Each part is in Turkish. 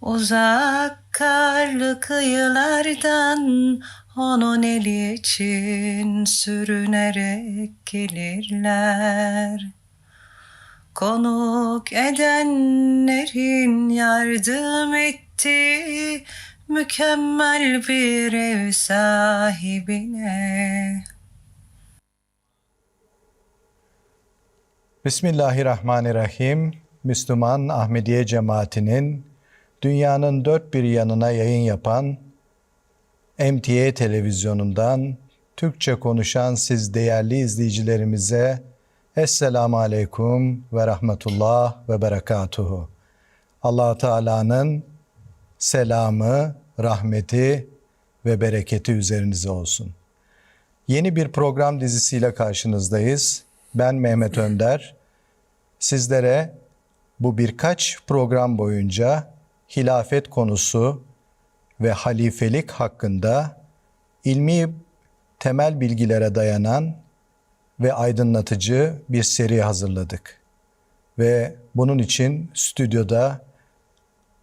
Uzak karlı kıyılardan onun eli için sürünerek gelirler. Konuk edenlerin yardım ettiği mükemmel bir ev sahibine. Bismillahirrahmanirrahim. Müslüman Ahmediye Cemaati'nin dünyanın dört bir yanına yayın yapan MTA televizyonundan Türkçe konuşan siz değerli izleyicilerimize Esselamu Aleyküm ve Rahmetullah ve Berekatuhu. allah Teala'nın selamı, rahmeti ve bereketi üzerinize olsun. Yeni bir program dizisiyle karşınızdayız. Ben Mehmet Önder. Sizlere bu birkaç program boyunca hilafet konusu ve halifelik hakkında ilmi temel bilgilere dayanan ve aydınlatıcı bir seri hazırladık. Ve bunun için stüdyoda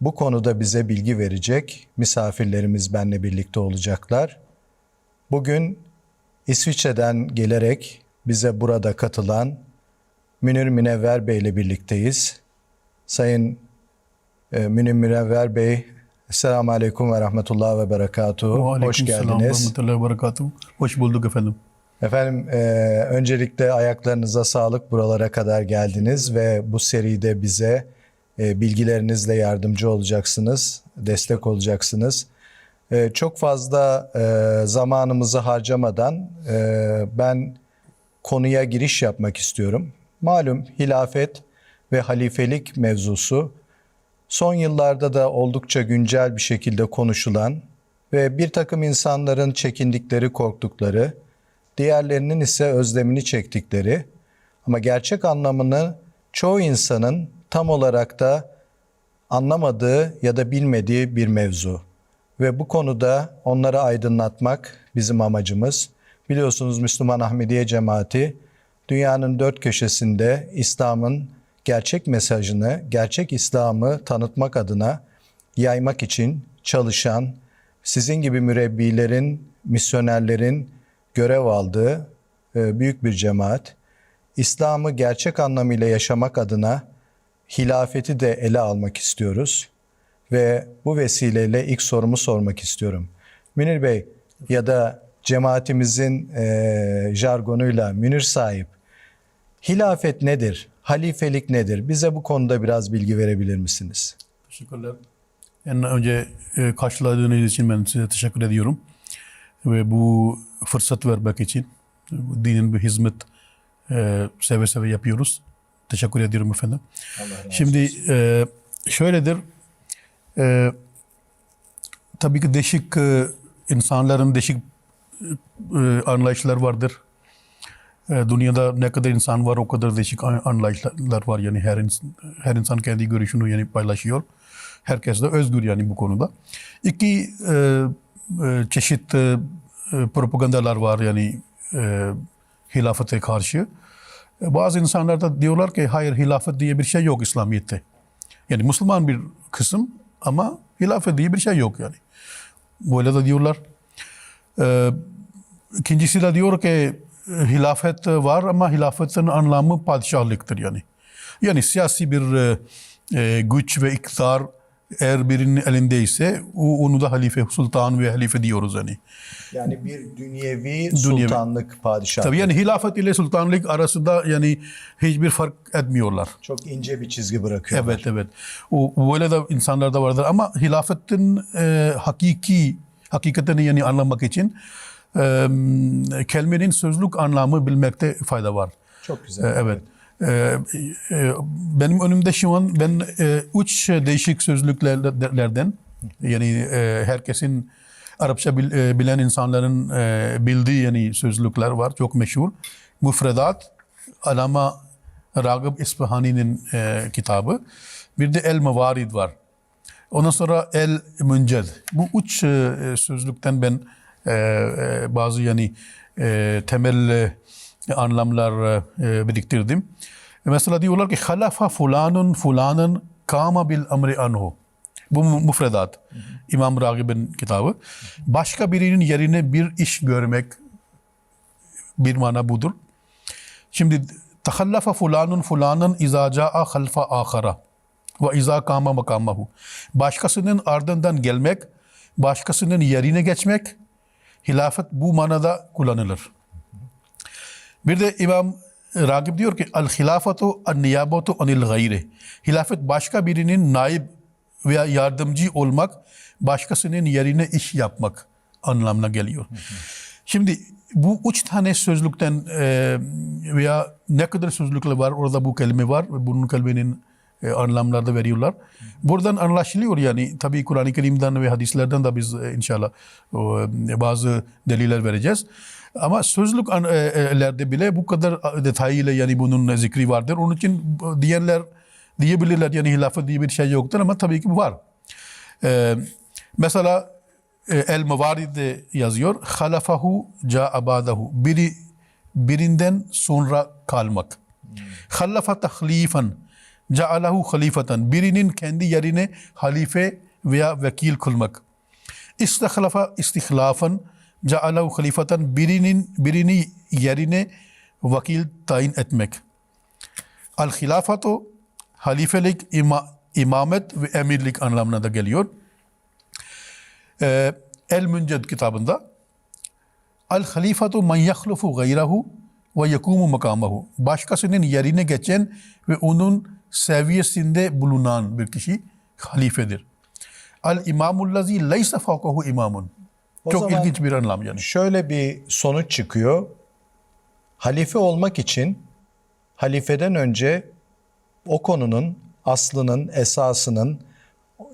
bu konuda bize bilgi verecek misafirlerimiz benle birlikte olacaklar. Bugün İsviçre'den gelerek bize burada katılan Münir Münevver Bey ile birlikteyiz. Sayın Münir Münevver Bey, Selamun Aleyküm ve Rahmetullah ve Berekatuhu. Hoş geldiniz. Rahmetullahi ve Berekatuhu. Hoş bulduk efendim. Efendim e, öncelikle ayaklarınıza sağlık buralara kadar geldiniz ve bu seride bize e, bilgilerinizle yardımcı olacaksınız, destek olacaksınız. E, çok fazla e, zamanımızı harcamadan e, ben konuya giriş yapmak istiyorum. Malum hilafet ve halifelik mevzusu son yıllarda da oldukça güncel bir şekilde konuşulan ve bir takım insanların çekindikleri, korktukları, diğerlerinin ise özlemini çektikleri ama gerçek anlamını çoğu insanın tam olarak da anlamadığı ya da bilmediği bir mevzu. Ve bu konuda onları aydınlatmak bizim amacımız. Biliyorsunuz Müslüman Ahmediye Cemaati dünyanın dört köşesinde İslam'ın gerçek mesajını, gerçek İslam'ı tanıtmak adına yaymak için çalışan, sizin gibi mürebbilerin, misyonerlerin görev aldığı e, büyük bir cemaat. İslam'ı gerçek anlamıyla yaşamak adına hilafeti de ele almak istiyoruz. Ve bu vesileyle ilk sorumu sormak istiyorum. Münir Bey ya da cemaatimizin e, jargonuyla Münir sahip Hilafet nedir? Halifelik nedir? Bize bu konuda biraz bilgi verebilir misiniz? Teşekkürler. En önce e, karşıladığınız için ben size teşekkür ediyorum. Ve bu fırsat vermek için dinin bir hizmet e, seve seve yapıyoruz. Teşekkür ediyorum efendim. Şimdi e, şöyledir. E, tabii ki değişik e, insanların değişik e, anlayışlar vardır. E, dünyada ne kadar insan var o kadar değişik anlayışlar var yani her insan, her insan kendi görüşünü yani paylaşıyor. Herkes de özgür yani bu konuda. İki e, e, çeşit e, propagandalar var yani e, hilafete karşı. E, bazı insanlar da diyorlar ki hayır hilafet diye bir şey yok İslamiyet'te. Yani Müslüman bir kısım ama hilafet diye bir şey yok yani. Böyle de diyorlar. E, ikincisi de diyor ki hilafet var ama hilafetin anlamı padişahlıktır yani. Yani siyasi bir e, e, güç ve iktidar eğer birinin elindeyse o, onu da halife, sultan ve halife diyoruz yani. Yani bir dünyevi, sultanlık, padişahlık. Tabii yani hilafet ile sultanlık arasında yani hiçbir fark etmiyorlar. Çok ince bir çizgi bırakıyorlar. Evet evet. O böyle de insanlar da vardır ama hilafetin e, hakiki hakikatini yani anlamak için e, kelimenin sözlük anlamı bilmekte fayda var. Çok güzel. E, evet. E, e, benim önümde şu an ben e, üç değişik sözlüklerden yani e, herkesin Arapça bil, e, bilen insanların e, bildiği yani sözlükler var çok meşhur. Müfredat Alama Ragıp İsfahani'nin e, kitabı. Bir de El Mevarid var. Ondan sonra El Münced. Bu üç e, sözlükten ben bazı yani e, temel e, anlamlar e, biriktirdim. E, mesela diyorlar ki halafa fulanun fulanın kama bil amri anhu. Bu mu- mufredat. İmam Ragib'in kitabı. Başka birinin yerine bir iş görmek bir mana budur. Şimdi tahallafa fulanun fulanın izâ câ'a halfa âkhara ve izâ kâma makamahu. Başkasının ardından gelmek, başkasının yerine geçmek, hilafet bu manada kullanılır. Bir de İmam Ragib diyor ki el hilafatu en niyabatu anil gayri. Hilafet başka birinin naib veya yardımcı olmak, başkasının yerine iş yapmak anlamına geliyor. Şimdi bu üç tane sözlükten veya ne kadar sözlükler var orada bu kelime var ve bunun kelimenin e, anlamları da veriyorlar. Buradan anlaşılıyor yani tabii Kur'an-ı Kerim'den ve hadislerden de biz e, inşallah e, bazı deliller vereceğiz. Ama sözlüklerde bile bu kadar detayıyla yani bunun zikri vardır. Onun için diyenler diyebilirler yani hilafet diye bir şey yoktur ama tabii ki var. Ee, mesela e, El Mevarid'de yazıyor. Halafahu ca'abadahu. Biri birinden sonra kalmak. Halafa tahlifan ca'alahu halifatan. Birinin kendi yerine halife veya vekil kılmak. İstihlafa istihlafan ca'alahu halifatan. Birinin birini yerine vakil tayin etmek. Al hilafatu halifelik, ima, imamet ve emirlik anlamına da geliyor. Ee, El Münced kitabında Al halifatu man yahlufu gayrahu ve yekumu makamahu. Başkasının yerine geçen ve onun seviyesinde bulunan bir kişi halifedir. Al imamullazi leysa fawkahu imamun. O Çok ilginç bir anlam yani. Şöyle bir sonuç çıkıyor. Halife olmak için halifeden önce o konunun aslının, esasının,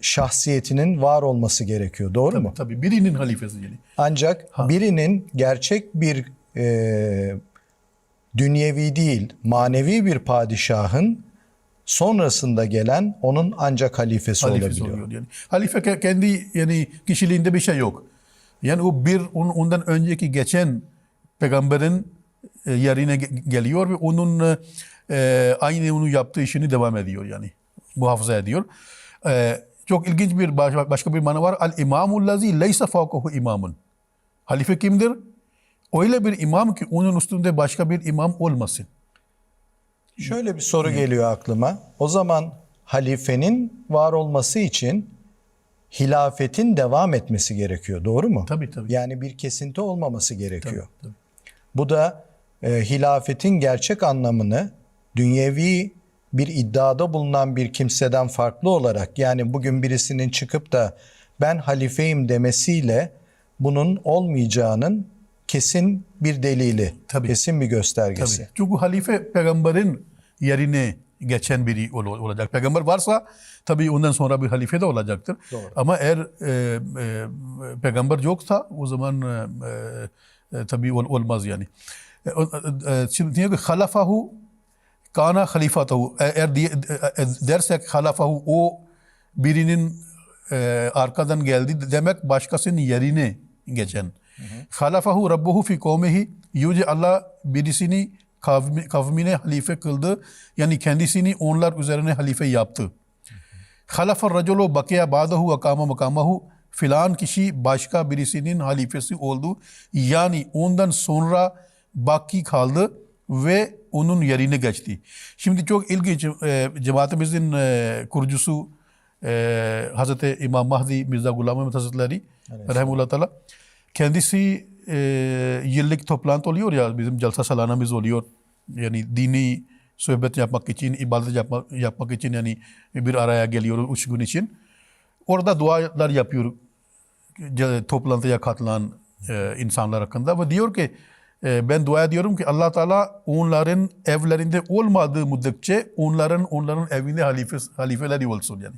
şahsiyetinin var olması gerekiyor. Doğru mu? Tabii birinin halifesi yani. Ancak birinin gerçek bir e, dünyevi değil, manevi bir padişahın sonrasında gelen onun ancak halifesi, halifesi olabiliyor. oluyor yani. Halife ke- kendi yani kişiliğinde bir şey yok. Yani o bir on- ondan önceki geçen peygamberin e, yerine ge- geliyor ve onun e, e, aynı onun yaptığı işini devam ediyor yani. Muhafaza ediyor. E, çok ilginç bir baş- başka bir mana var. Al imamul lazi leysa fawkahu imamun. Halife kimdir? Öyle bir imam ki onun üstünde başka bir imam olmasın. Şöyle bir soru geliyor aklıma. O zaman halifenin var olması için hilafetin devam etmesi gerekiyor. Doğru mu? Tabii, tabii. Yani bir kesinti olmaması gerekiyor. Tabii. Bu da e, hilafetin gerçek anlamını dünyevi bir iddiada bulunan bir kimseden farklı olarak yani bugün birisinin çıkıp da ben halifeyim demesiyle bunun olmayacağının kesin bir delili, Tabii. kesin bir göstergesi. Tabii. Çünkü halife peygamberin yerine geçen biri ol- olacak. Peygamber varsa tabii ondan sonra bir halife de olacaktır. Ama eğer e, e, peygamber yoksa o zaman e, e, tabii ol- olmaz yani. E, o- e, Şimdi diyor ki halafahu kana halifatahu. Eğer diye- e, e, dersek halafahu o birinin e, arkadan geldi demek başkasının yerine geçen. Halafahu rabbuhu fi kavmihi yüce Allah birisini kavmi, kavmine halife kıldı. Yani kendisini onlar üzerine halife yaptı. Halafa raculu bakiya ba'dahu ve kama makamahu filan kişi başka birisinin halifesi oldu. Yani ondan sonra baki kaldı ve onun yerine geçti. Şimdi çok ilginç e, cemaatimizin e, kurucusu e, Hazreti İmam Mahdi Mirza Gulam Ahmet Hazretleri Rahimullah Teala kendisi e, yıllık toplantı oluyor ya bizim celsa salanamız oluyor. Yani dini sohbet yapmak için, ibadet yapmak, yapmak için yani bir araya geliyor üç gün için. Orada dualar yapıyor ce- toplantıya katılan e, insanlar hakkında ve diyor ki e, ben dua ediyorum ki Allah Teala onların evlerinde olmadığı müddetçe onların onların evinde halife, halifeleri olsun yani.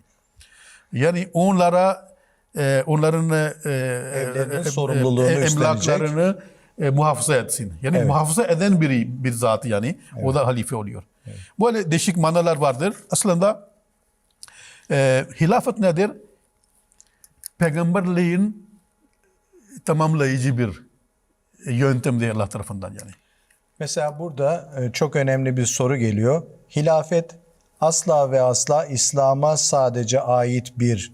Yani onlara e, onların e, Evlerinin e, sorumluluğunu üstlenecek. emlaklarını e, muhafaza etsin. Yani Evet. muhafaza eden biri bir zat yani. O da halife oluyor. Böyle değişik manalar vardır. Aslında e, hilafet nedir? Peygamberliğin tamamlayıcı bir yöntemdir Allah tarafından yani. Mesela burada e, çok önemli bir soru geliyor. Hilafet asla ve asla İslam'a sadece ait bir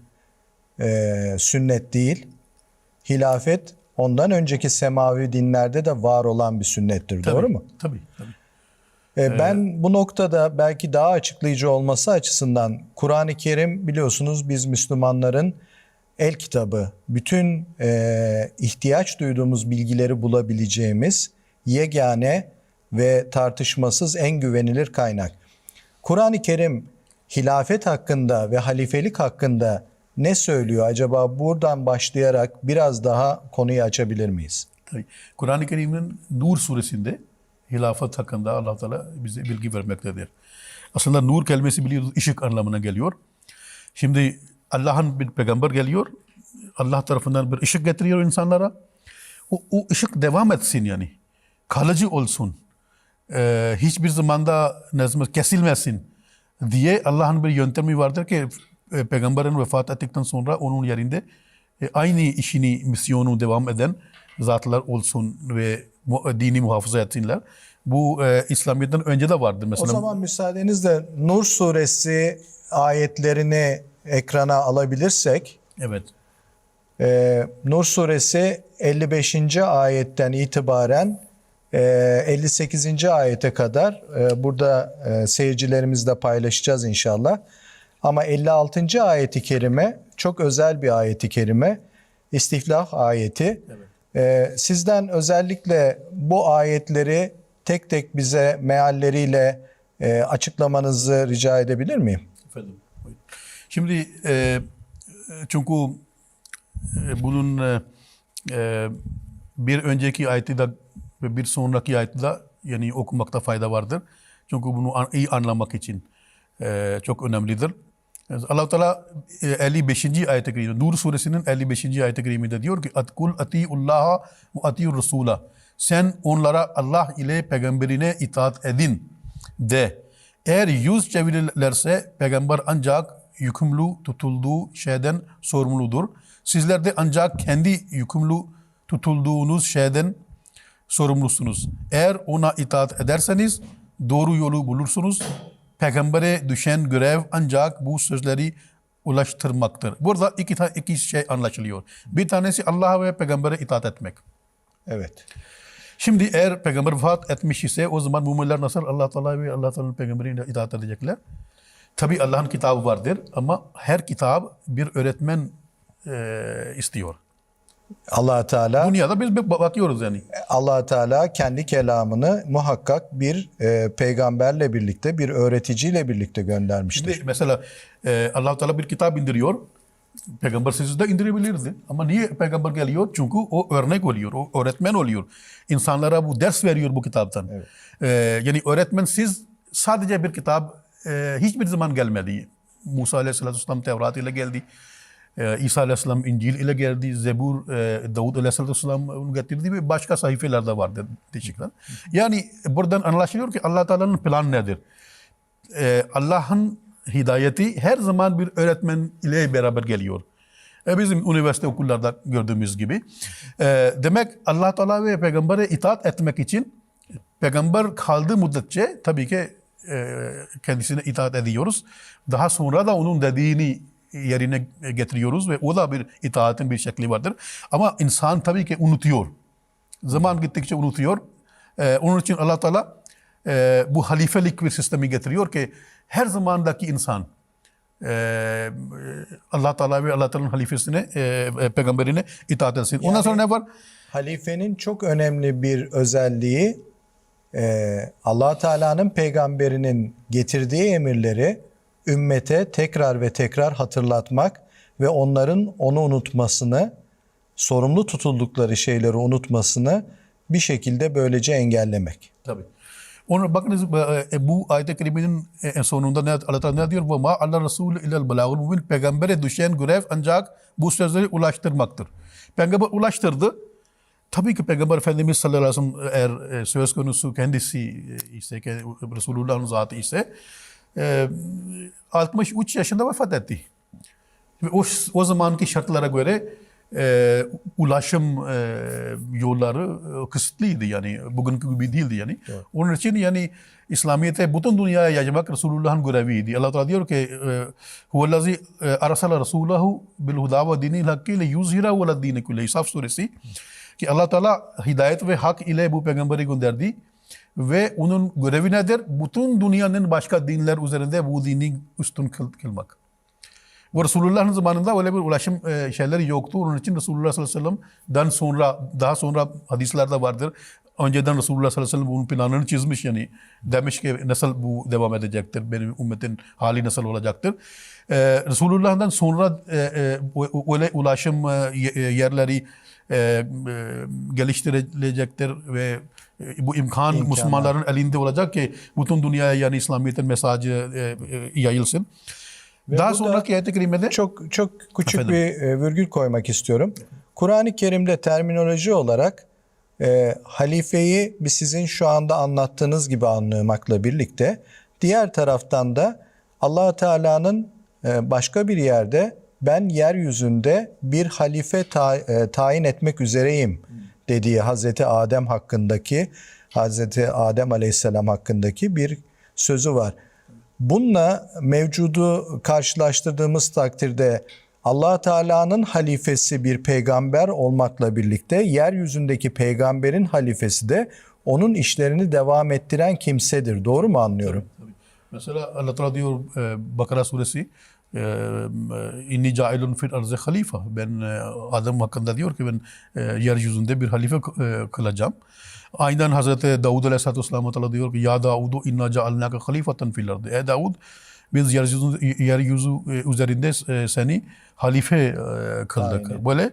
e, sünnet değil. Hilafet ondan önceki semavi dinlerde de var olan bir sünnettir. Doğru mu? Tabii, tabii. E, Ben bu noktada belki daha açıklayıcı olması açısından Kur'an-ı Kerim biliyorsunuz biz Müslümanların el kitabı, bütün e, ihtiyaç duyduğumuz bilgileri bulabileceğimiz yegane ve tartışmasız en güvenilir kaynak. Kur'an-ı Kerim hilafet hakkında ve halifelik hakkında ne söylüyor acaba buradan başlayarak biraz daha konuyu açabilir miyiz? Tabii. Kur'an-ı Kerim'in Nur suresinde hilafet hakkında allah Teala bize bilgi vermektedir. Aslında nur kelimesi biliyoruz ışık anlamına geliyor. Şimdi Allah'ın bir peygamber geliyor. Allah tarafından bir ışık getiriyor insanlara. O, o ışık devam etsin yani. Kalıcı olsun. Ee, hiçbir zamanda kesilmesin diye Allah'ın bir yöntemi vardır ki e, peygamberin vefat ettikten sonra onun yerinde e, aynı işini, misyonu devam eden zatlar olsun ve mu- dini muhafaza etsinler. Bu e, İslamiyet'ten önce de vardır. O Mesela zaman müsaadenizle Nur suresi ayetlerini ekrana alabilirsek evet. e, Nur suresi 55. ayetten itibaren e, 58. ayete kadar e, burada e, seyircilerimizle paylaşacağız inşallah. Ama 56. ayeti kerime çok özel bir ayeti kerime. İstiflah ayeti. E, sizden özellikle bu ayetleri tek tek bize mealleriyle e, açıklamanızı rica edebilir miyim? Efendim. Şimdi e, e, çünkü e, bunun e, e, bir önceki ayeti de ve bir sonraki ayeti de yani okumakta fayda vardır. Çünkü bunu an- iyi anlamak için e, çok önemlidir. Allah Teala e, 55. ayet-i kerime Nur suresinin 55. ayet-i kerimede diyor ki atkul atiullaha ve atiur rasula. Sen onlara Allah ile peygamberine itaat edin de. Eğer yüz çevirirlerse peygamber ancak yükümlü tutulduğu şeyden sorumludur. Sizler de ancak kendi yükümlü tutulduğunuz şeyden sorumlusunuz. Eğer ona itaat ederseniz doğru yolu bulursunuz. Peygambere düşen görev ancak bu sözleri ulaştırmaktır. Burada iki, ta- iki şey anlaşılıyor. Bir tanesi Allah'a ve peygambere itaat etmek. Evet. Şimdi eğer peygamber vefat etmiş ise o zaman müminler nasıl Allah Teala ve Allah Teala'nın peygamberine itaat edecekler? Tabi Allah'ın kitabı vardır ama her kitap bir öğretmen e, istiyor. Allah Teala Dünyada biz bak- bakıyoruz yani. allah Teala kendi kelamını muhakkak bir e, peygamberle birlikte, bir öğreticiyle birlikte göndermiştir. Şimdi mesela e, allah Teala bir kitap indiriyor. Peygamber siz de indirebilirdi. Ama niye peygamber geliyor? Çünkü o örnek oluyor, o öğretmen oluyor. İnsanlara bu ders veriyor bu kitaptan. E, yani öğretmen siz sadece bir kitap e, hiçbir zaman gelmedi. Musa Aleyhisselatü Vesselam Tevrat ile geldi. E, İsa Aleyhisselam İncil ile geldi. Zebur, e, Davud onu getirdi ve başka sayfeler de vardı değişikler. Yani buradan anlaşılıyor ki allah Teala'nın planı nedir? e, Allah'ın hidayeti her zaman bir öğretmen ile beraber geliyor. E, bizim üniversite okullarda gördüğümüz gibi. E, demek Allah Teala ve peygambere itaat etmek için peygamber kaldığı müddetçe tabii ki e, kendisine itaat ediyoruz. Daha sonra da onun dediğini yerine getiriyoruz ve o da bir itaatin bir şekli vardır. Ama insan tabii ki unutuyor. Zaman gittikçe unutuyor. Ee, onun için Allah Teala e, bu halifelik bir sistemi getiriyor ki her zamandaki insan e, Allah Teala ve Allah Teala'nın halifesine, e, peygamberine itaat etsin. Ondan Yani- sonra ne var? Halifenin çok önemli bir özelliği e, allah Teala'nın peygamberinin getirdiği emirleri ümmete tekrar ve tekrar hatırlatmak ve onların onu unutmasını, sorumlu tutuldukları şeyleri unutmasını bir şekilde böylece engellemek. Tabii. Onu bakınız e, bu ayet-i kerimenin e, sonunda ne, Allah Teala ne diyor? Ve ma Allah Resulü ilal belagul mübin. Peygambere düşen görev ancak bu sözleri ulaştırmaktır. Peygamber ulaştırdı. Tabii ki Peygamber Efendimiz sallallahu aleyhi ve sellem eğer e, söz konusu kendisi e, ise, Resulullah'ın zatı ise e, 63 yaşında vefat etti. Ve o, o zamanki şartlara göre e, ulaşım e, yolları e, kısıtlıydı yani bugünkü gibi değildi yani. Onun için yani İslamiyet'e bütün dünyaya yaymak Resulullah'ın göreviydi. Allah Teala diyor ki e, huvallazi e, arsala rasulahu bil huda ve dinil hakkı ile yuzhirahu ala dini kulli. İsaf suresi ki Allah Teala hidayet ve hak ile bu peygamberi gönderdi ve onun görevi nedir? Bütün dünyanın başka dinler üzerinde bu dini üstün kıl- kılmak. Bu Resulullah'ın zamanında öyle bir ulaşım e, şeyleri yoktu. Onun için Resulullah sallallahu aleyhi ve sellem'den sonra, daha sonra hadislerde vardır. Önceden Resulullah sallallahu aleyhi ve sellem bunun planını çizmiş yani. Demiş ki nasıl bu devam edecektir, benim ümmetin hali nasıl olacaktır. E, Resulullah'dan sonra e, e, öyle ulaşım e, e, yerleri e, e, geliştirilecektir ve bu imkan İmkanlar. Müslümanların elinde olacak ki bütün dünyaya yani İslamiyet'in mesajı e, e, yayılsın. Daha burada sonraki ayet-i kerimede Çok çok küçük Efendim? bir e, virgül koymak istiyorum. Kur'an-ı Kerim'de terminoloji olarak e, halifeyi bir sizin şu anda anlattığınız gibi anlamakla birlikte diğer taraftan da allah Teala'nın e, başka bir yerde ben yeryüzünde bir halife ta- e, tayin etmek üzereyim dediği Hazreti Adem hakkındaki Hazreti Adem Aleyhisselam hakkındaki bir sözü var. Bununla mevcudu karşılaştırdığımız takdirde allah Teala'nın halifesi bir peygamber olmakla birlikte yeryüzündeki peygamberin halifesi de onun işlerini devam ettiren kimsedir. Doğru mu anlıyorum? mesela Allah Teala diyor Bakara suresi inni cailun fil arzi halifa. Ben Adem hakkında diyor ki ben yeryüzünde bir halife kılacağım. Aynen Hazreti Davud Aleyhisselatü Vesselam Teala diyor ki Ya Davudu inna cealnake halifeten fil ardı. Ey Davud biz yeryüzü, yeryüzü üzerinde seni halife kıldık. Aynen. Böyle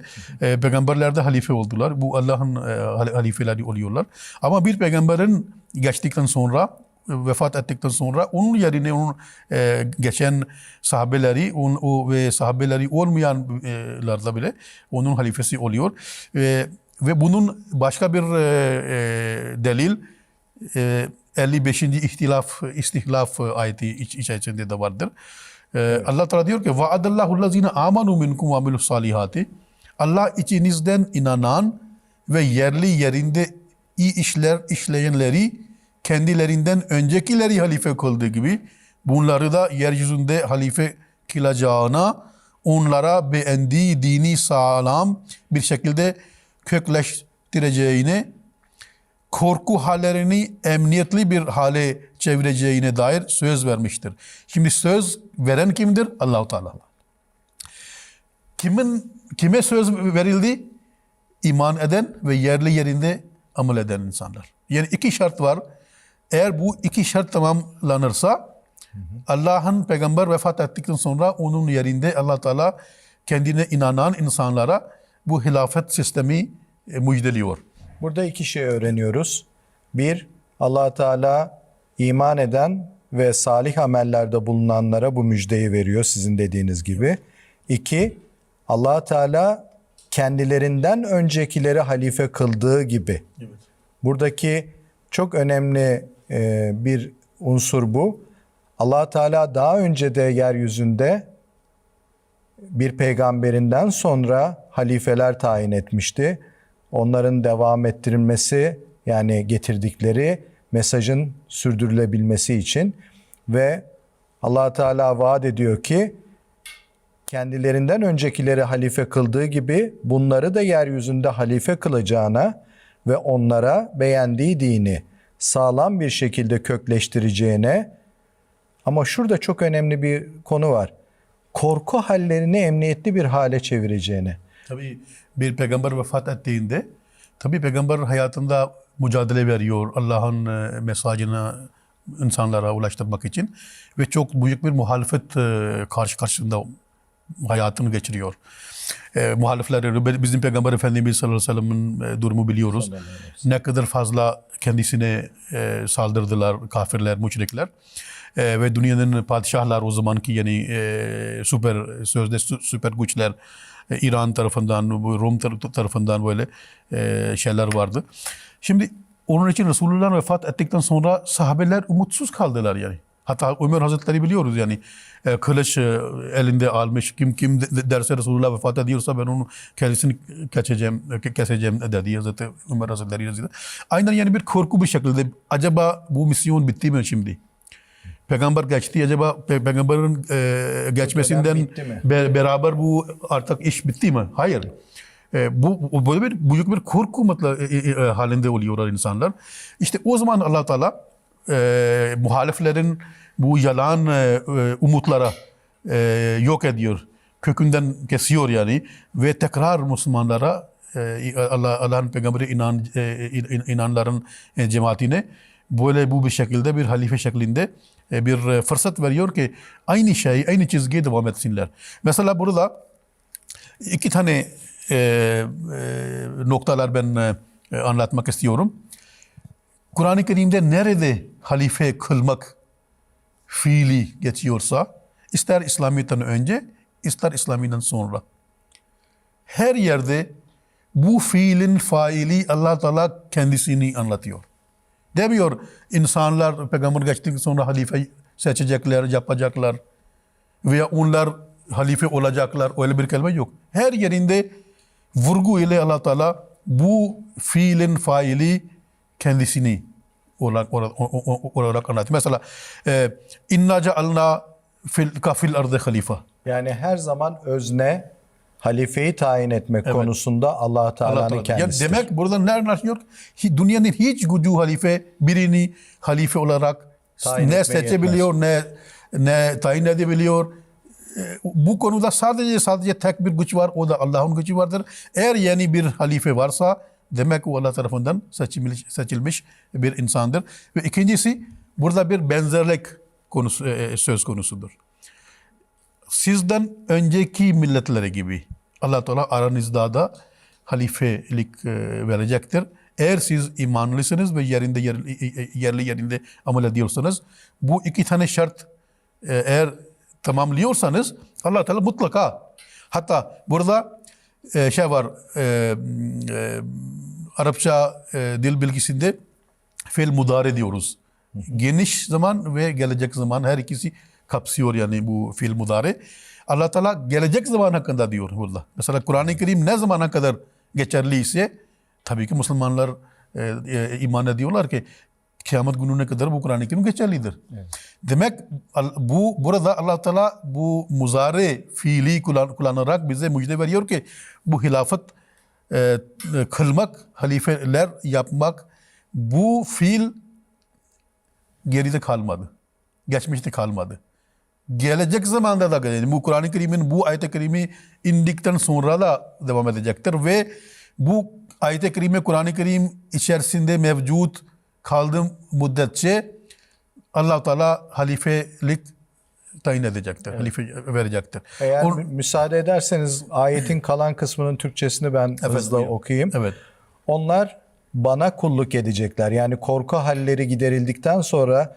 peygamberler de halife oldular. Bu Allah'ın hal- halifeleri oluyorlar. Ama bir peygamberin geçtikten sonra vefat ettikten sonra onun yerine onun e, geçen sahabeleri on, o ve sahabeleri olmayanlar da bile onun halifesi oluyor. E, ve bunun başka bir e, e, delil e, 55. ihtilaf istihlaf ayeti iç, içerisinde de vardır. E, Allah Teala diyor ki vaadallahu allazina amanu minkum ve amilus salihati. Allah içinizden inanan ve yerli yerinde iyi işler işleyenleri kendilerinden öncekileri halife kıldığı gibi bunları da yeryüzünde halife kılacağına onlara beğendiği dini sağlam bir şekilde kökleştireceğine korku hallerini emniyetli bir hale çevireceğine dair söz vermiştir. Şimdi söz veren kimdir? Allahu Teala. Kimin kime söz verildi? İman eden ve yerli yerinde amel eden insanlar. Yani iki şart var. Eğer bu iki şart tamamlanırsa Allah'ın peygamber vefat ettikten sonra onun yerinde Allah Teala kendine inanan insanlara bu hilafet sistemi e, müjdeliyor. Burada iki şey öğreniyoruz. Bir, allah Teala iman eden ve salih amellerde bulunanlara bu müjdeyi veriyor sizin dediğiniz gibi. İki, allah Teala kendilerinden öncekileri halife kıldığı gibi. Buradaki çok önemli bir unsur bu. allah Teala daha önce de yeryüzünde bir peygamberinden sonra halifeler tayin etmişti. Onların devam ettirilmesi yani getirdikleri mesajın sürdürülebilmesi için ve allah Teala vaat ediyor ki kendilerinden öncekileri halife kıldığı gibi bunları da yeryüzünde halife kılacağına ve onlara beğendiği dini sağlam bir şekilde kökleştireceğine ama şurada çok önemli bir konu var. Korku hallerini emniyetli bir hale çevireceğine. Tabii bir peygamber vefat ettiğinde tabii peygamber hayatında mücadele veriyor Allah'ın e, mesajını insanlara ulaştırmak için ve çok büyük bir muhalefet e, karşı karşısında hayatını geçiriyor. E, muhalifler bizim peygamber efendimiz sallallahu aleyhi ve sellem'in e, durumu biliyoruz. Ne kadar fazla kendisine e, saldırdılar kafirler, müşrikler. E, ve dünyanın padişahlar o zamanki yani e, süper sözde sü- süper güçler e, İran tarafından, Rum tar- tarafından böyle e, şeyler vardı. Şimdi onun için Resulullah vefat ettikten sonra sahabeler umutsuz kaldılar yani. Hatta Ömer Hazretleri biliyoruz yani e, kılıç elinde almış. Kim kim de- de- derse Resulullah vefat ediyorsa ben onu kendisini keseceğim, ke- keseceğim dedi Hazreti Ömer Hazretleri Hazretleri. Aynen yani bir korku bir şekilde acaba bu misyon bitti mi şimdi? Peygamber geçti acaba pe- peygamberin e, geçmesinden be- beraber bu artık iş bitti mi? Hayır. E, bu böyle bir büyük bir korku mutlu, e, e, e, halinde oluyorlar insanlar. İşte o zaman Allah Teala e, muhaliflerin bu yalan e, e, umutlara e, yok ediyor. Kökünden kesiyor yani ve tekrar Müslümanlara e, Allah Allah'ın peygamberi inan e, in- inanların e, cemaatine böyle bu bir şekilde bir halife şeklinde e, bir e, fırsat veriyor ki aynı şey, aynı çizgiye devam etsinler. Mesela burada iki tane e, e, noktalar ben e, anlatmak istiyorum. Kur'an-ı Kerim'de nerede halife kılmak fiili geçiyorsa ister İslamiyet'ten önce ister İslamiyet'ten sonra her yerde bu fiilin faili Allah Teala kendisini anlatıyor. Demiyor insanlar peygamber geçtikten sonra halife seçecekler, yapacaklar veya onlar halife olacaklar. Öyle bir kelime yok. Her yerinde vurgu ile Allah Teala bu fiilin faili kendisini olarak, olarak, anlatıyor. Mesela e, inna cealna fil kafil ardı halife. Yani her zaman özne halifeyi tayin etmek konusunda Allah Allah Teala'nın Teala. Yani demek burada ne anlaşılıyor? Hi- Dünyanın hiç gücü halife birini halife olarak Tayin ne seçebiliyor ne ne tayin edebiliyor. E, Bu konuda sadece sadece tek bir güç var. O da Allah'ın gücü vardır. Eğer yeni bir halife varsa demek o Allah tarafından seçilmiş, seçilmiş bir insandır. Ve ikincisi burada bir benzerlik konusu e, söz konusudur sizden önceki milletlere gibi Allah Teala aranızda da halifelik e, verecektir. Eğer siz imanlısınız ve yerinde yer- yerli yerinde amel ediyorsanız bu iki tane şart e, eğer tamamlıyorsanız Allah Teala mutlaka hatta burada e, şey var e, e, Arapça e, dil bilgisinde fiil mudare diyoruz. Geniş zaman ve gelecek zaman her ikisi kapsıyor yani bu fiil mudare. Allah Teala gelecek zaman hakkında diyor burada. Mesela Kur'an-ı Kerim ne zamana kadar geçerliyse tabii ki Müslümanlar e, e, iman ediyorlar ki kıyamet gününe kadar bu Kur'an-ı Kerim geçerlidir. Demek al- bu burada Allah Teala bu muzare fiili kullan, kullanarak bize müjde veriyor ki bu hilafet e, e, kılmak, halifeler yapmak bu fiil geride kalmadı. Geçmişte kalmadı. Gelecek zamanda da yani bu Kur'an-ı Kerim'in bu ayet-i kerimi indikten sonra da devam edecektir ve bu ayet-i kerime Kur'an-ı Kerim içerisinde mevcut kaldığı müddetçe Allah Teala halifelik tayin edecektir. Halife verecektir. Eğer O- mü- müsaade ederseniz ayetin kalan kısmının Türkçesini ben hızla buyurun. okuyayım. Evet. Onlar bana kulluk edecekler. Yani korku halleri giderildikten sonra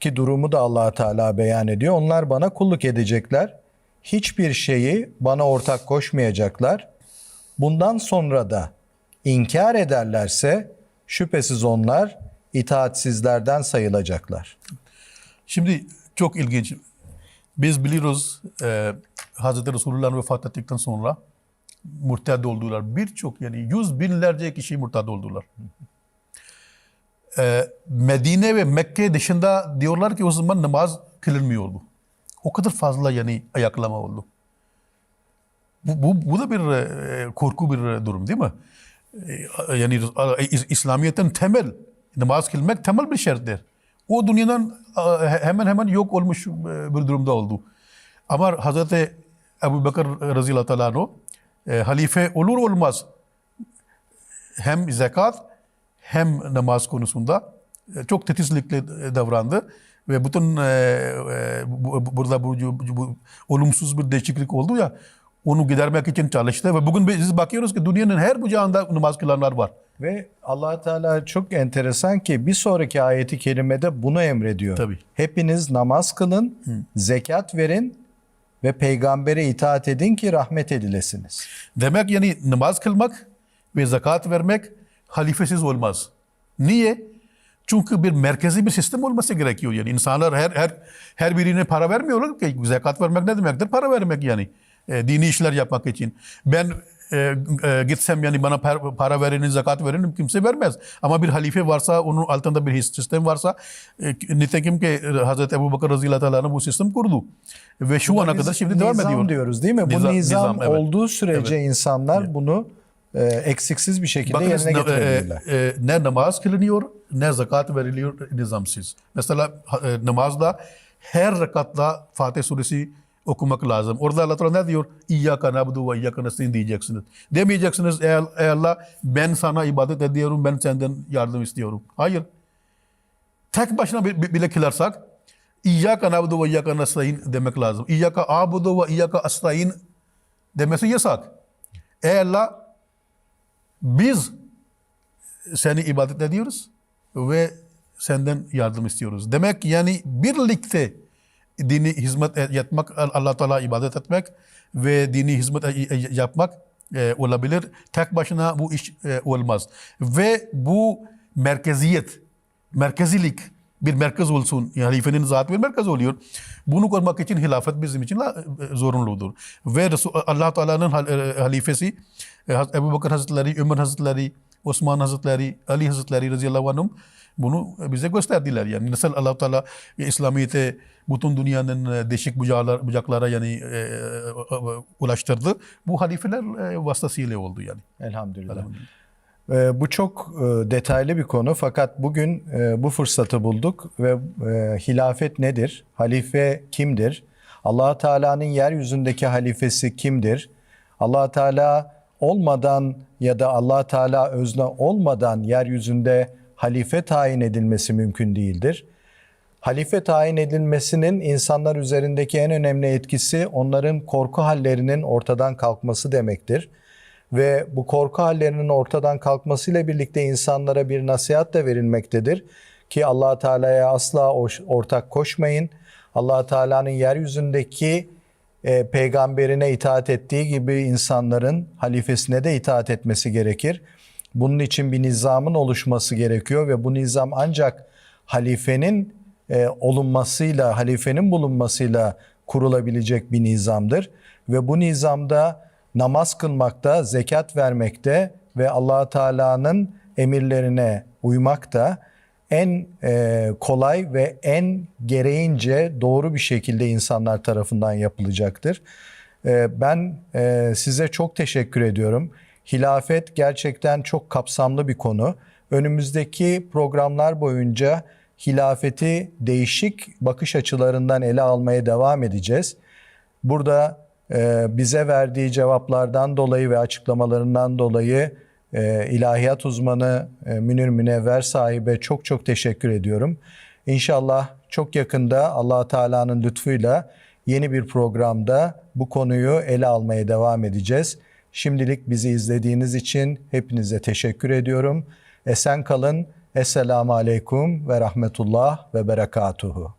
ki durumu da Allah Teala beyan ediyor. Onlar bana kulluk edecekler. Hiçbir şeyi bana ortak koşmayacaklar. Bundan sonra da inkar ederlerse şüphesiz onlar itaatsizlerden sayılacaklar. Şimdi çok ilginç. Biz biliyoruz e, Hazreti Resulullah vefat ettikten sonra murtad oldular. Birçok yani yüz binlerce kişi murtad oldular. E, Medine ve Mekke dışında diyorlar ki o zaman namaz kılınmıyordu. O kadar fazla yani ayaklama oldu. Bu, bu, bu da bir e, korku bir durum değil mi? E, yani İs- İslamiyet'in temel namaz kılmak temel bir şarttır. O dünyadan e, hemen hemen yok olmuş e, bir durumda oldu. Ama Hazreti Ebu Bekir radıyallahu teala anhu, e, halife olur olmaz hem zekat hem namaz konusunda çok titizlikle davrandı ve bütün e, e, bu- bu- burada bu, bu, bu olumsuz bir değişiklik oldu ya onu gidermek için çalıştı ve bugün biz bakıyoruz ki dünyanın her bucağında namaz kılanlar var. Ve allah Teala çok enteresan ki bir sonraki ayeti kerimede bunu emrediyor. Tabii. Hepiniz namaz kılın, zekat verin ve peygambere itaat edin ki rahmet edilesiniz. Demek yani namaz kılmak ve zakat vermek halifesiz olmaz. Niye? Çünkü bir merkezi bir sistem olması gerekiyor yani. insanlar her her her birine para vermiyorlar ki. Zekat vermek ne demektir? Para vermek yani. E, dini işler yapmak için. Ben e, e, gitsem yani bana par- para verin, zekat verin kimse vermez. Ama bir halife varsa, onun altında bir sistem varsa e, nitekim ki Hazreti Ebu Bakır radıyallahu teala bu sistem kurdu. Ve şu ana Biz kadar şimdi devam ediyor. diyoruz değil mi? Bu Niza- nizam, nizam, evet. olduğu sürece insanlar bunu e, eksiksiz bir şekilde Bakınız yerine na- getirebilirler. e, e, ne namaz kılınıyor ne zekat veriliyor nizamsız. Mesela e, namazda her rekatta Fatih suresi okumak lazım. Orada Allah Teala ne diyor? İyyâke na'budu ve iyyâke nestaîn diyeceksiniz. Demeyeceksiniz ey, Allah ben sana ibadet ediyorum ben senden yardım istiyorum. Hayır. Tek başına bi- bi- bile kılarsak İyyâke na'budu ve iyyâke nestaîn demek lazım. İyyâke a'budu ve iyyâke estâin demesi yasak. Ey Allah biz seni ibadet ediyoruz ve senden yardım istiyoruz. Demek yani birlikte dini hizmet yapmak, Allah Teala ibadet etmek ve dini hizmet yapmak e, olabilir. Tek başına bu iş e, olmaz. Ve bu merkeziyet, merkezilik bir merkez olsun. Halifenin zatı bir merkez oluyor. Bunu korumak için hilafet bizim için e, zorunludur. Ve Allah Teala'nın hal- e, halifesi e, Ebu Bakır Hazretleri, Ömer Hazretleri, Osman Hazretleri, Ali Hazretleri radıyallahu anhum bunu bize gösterdiler. Yani nasıl Allah Teala İslamiyet'e bütün dünyanın e, değişik bucaklar, bucaklara yani e, e, ulaştırdı. Bu halifeler e, vasıtasıyla oldu yani. Elhamdülillah. Ee, bu çok e, detaylı bir konu fakat bugün e, bu fırsatı bulduk ve e, hilafet nedir? Halife kimdir? allah Teala'nın yeryüzündeki halifesi kimdir? allah Teala olmadan ya da allah Teala özne olmadan yeryüzünde halife tayin edilmesi mümkün değildir. Halife tayin edilmesinin insanlar üzerindeki en önemli etkisi onların korku hallerinin ortadan kalkması demektir. Ve bu korku hallerinin ortadan kalkmasıyla birlikte insanlara bir nasihat da verilmektedir. Ki allah Teala'ya asla ortak koşmayın. allah Teala'nın yeryüzündeki e, peygamberine itaat ettiği gibi insanların halifesine de itaat etmesi gerekir. Bunun için bir nizamın oluşması gerekiyor ve bu nizam ancak halifenin e, olunmasıyla, halifenin bulunmasıyla kurulabilecek bir nizamdır. Ve bu nizamda namaz kılmakta, zekat vermekte ve allah Teala'nın emirlerine uymakta en e, kolay ve en gereğince doğru bir şekilde insanlar tarafından yapılacaktır. E, ben e, size çok teşekkür ediyorum. Hilafet gerçekten çok kapsamlı bir konu. Önümüzdeki programlar boyunca hilafeti değişik bakış açılarından ele almaya devam edeceğiz. Burada bize verdiği cevaplardan dolayı ve açıklamalarından dolayı e, ilahiyat uzmanı e, Münir Münevver sahibe çok çok teşekkür ediyorum. İnşallah çok yakında allah Teala'nın lütfuyla yeni bir programda bu konuyu ele almaya devam edeceğiz. Şimdilik bizi izlediğiniz için hepinize teşekkür ediyorum. Esen kalın. Esselamu Aleyküm ve Rahmetullah ve Berekatuhu.